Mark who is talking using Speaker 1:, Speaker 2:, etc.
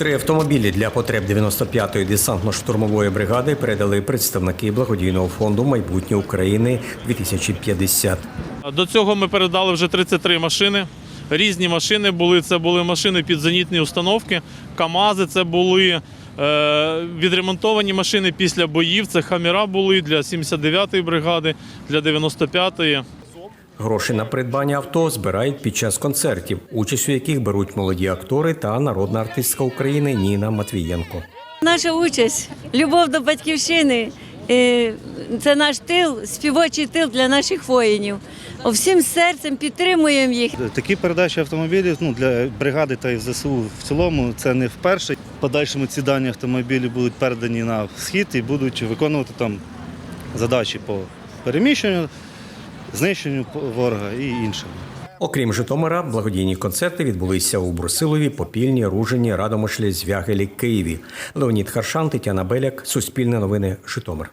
Speaker 1: Три автомобілі для потреб 95-ї десантно-штурмової бригади передали представники благодійного фонду майбутнє України 2050.
Speaker 2: До цього ми передали вже 33 машини. Різні машини були. Це були машини під зенітні установки, КАМАЗи, це були е, відремонтовані машини після боїв. Це хаміра були для 79-ї бригади, для 95-ї.
Speaker 1: Гроші на придбання авто збирають під час концертів, участь у яких беруть молоді актори та народна артистка України Ніна Матвієнко.
Speaker 3: Наша участь, любов до батьківщини. е, Це наш тил, співочий тил для наших воїнів. Всім серцем підтримуємо їх.
Speaker 4: Такі передачі автомобілів ну, для бригади та ЗСУ в цілому це не вперше. В Подальшому ці дані автомобілі будуть передані на схід і будуть виконувати там задачі по переміщенню, знищенню ворога і іншому.
Speaker 1: Окрім Житомира, благодійні концерти відбулися у Брусилові, Попільні, Ружині, Радомишлі, Звягелі, Києві. Леонід Харшан, Тетяна Беляк, Суспільне новини, Житомир.